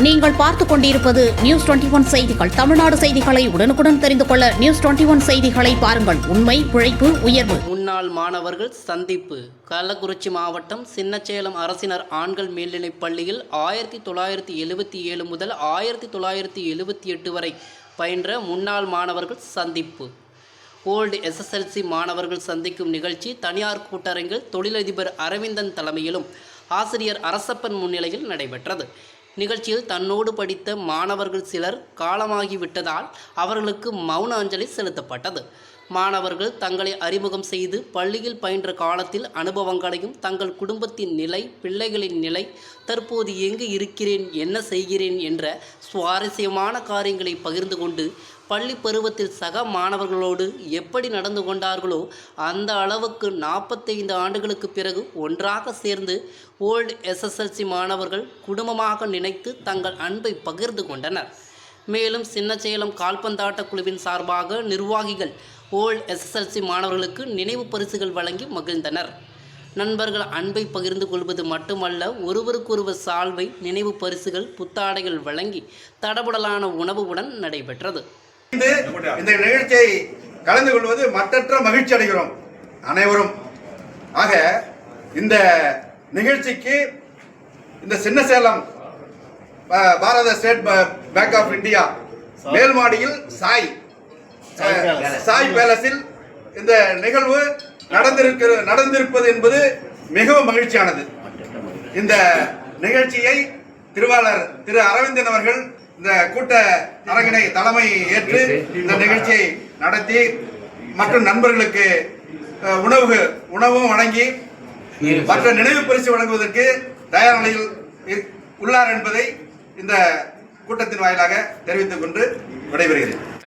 நீங்கள் பார்த்துக் கொண்டிருப்பது நியூஸ் டுவெண்டி ஒன் செய்திகள். தமிழ்நாடு செய்திகளை உடனுக்குடன் தெரிந்து கொள்ள நியூஸ் டுவெண்டி ஒன் செய்திகளை பாருங்கள். உண்மை உழைப்பு உயர்வு. முன்னாள் மாணவர்கள் சந்திப்பு. கள்ளக்குறிச்சி மாவட்டம் சின்னச்சேலம் அரசினர் ஆண்கள் மேல்நிலைப் பள்ளியில் ஆயிரத்தி தொள்ளாயிரத்தி எழுபத்தி ஏழு முதல் ஆயிரத்தி தொள்ளாயிரத்தி எழுபத்தி எட்டு வரை பயின்ற முன்னாள் மாணவர்கள் சந்திப்பு. ஓல்டு எஸ்எஸ்எல்சி மாணவர்கள் சந்திக்கும் நிகழ்ச்சி தனியார் கூட்டரங்கில் தொழிலதிபர் அரவிந்தன் தலைமையிலும் ஆசிரியர் அரசப்பன் முன்னிலையில் நடைபெற்றது. நிகழ்ச்சியில் தன்னோடு படித்த மாணவர்கள் சிலர் காலமாகிவிட்டதால் அவர்களுக்கு மௌன அஞ்சலி செலுத்தப்பட்டது. மாணவர்கள் தங்களை அறிமுகம் செய்து பள்ளியில் பயின்ற காலத்தில் அனுபவங்களையும் தங்கள் குடும்பத்தின் நிலை பிள்ளைகளின் நிலை தற்போது எங்கு இருக்கிறேன் என்ன செய்கிறேன் என்ற சுவாரஸ்யமான காரியங்களை பகிர்ந்து கொண்டு பள்ளி பருவத்தில் சக மாணவர்களோடு எப்படி நடந்து கொண்டார்களோ அந்த அளவுக்கு நாற்பத்தைந்து ஆண்டுகளுக்கு பிறகு ஒன்றாக சேர்ந்து ஓல்டு எஸ்எஸ்எல்சி மாணவர்கள் குடும்பமாக நினைத்து தங்கள் அன்பை பகிர்ந்து கொண்டனர். மேலும் சின்னச்சேலம் கால்பந்தாட்ட குழுவின் சார்பாக நிர்வாகிகள் ஓல்ட் எஸ்எஸ்எல்சி மாணவர்களுக்கு நினைவு பரிசுகள் வழங்கி மகிழ்ந்தனர். நண்பர்கள் அன்பை பகிர்ந்து கொள்வது மட்டுமல்ல ஒருவருக்கொருவர் சால்வை நினைவு பரிசுகள் புத்தாடைகள் வழங்கி தடபுடலான உணவுடன் நடைபெற்றது. இந்த இந்த நிகழ்ச்சியை கலந்து கொள்வது மற்றற்ற மகிழ்ச்சி அடைகிறோம் அனைவரும். ஆக இந்த நிகழ்ச்சிக்கு இந்த Chinna Salem Bharat state bank of India மேல் மாடியில் சாய். சாய் பேலஸில் இந்த நிகழ்வு நடந்திருக்கிற நடந்திருப்பது என்பது மிகவும் மகிழ்ச்சியானது. இந்த நிகழ்ச்சியை திருவாளர் திரு அரவிந்தன் அவர்கள் இந்த கூட்ட அரங்கினை தலைமை ஏற்று இந்த நிகழ்ச்சியை நடத்தி மற்றும் நண்பர்களுக்கு உணவு உணவும் வழங்கி மற்ற நினைவு பரிசு வழங்குவதற்கு தயார் நிலையில் உள்ளார் என்பதை இந்த கூட்டத்தின் வாயிலாக தெரிவித்துக் கொண்டு விடைபெறுகிறேன்.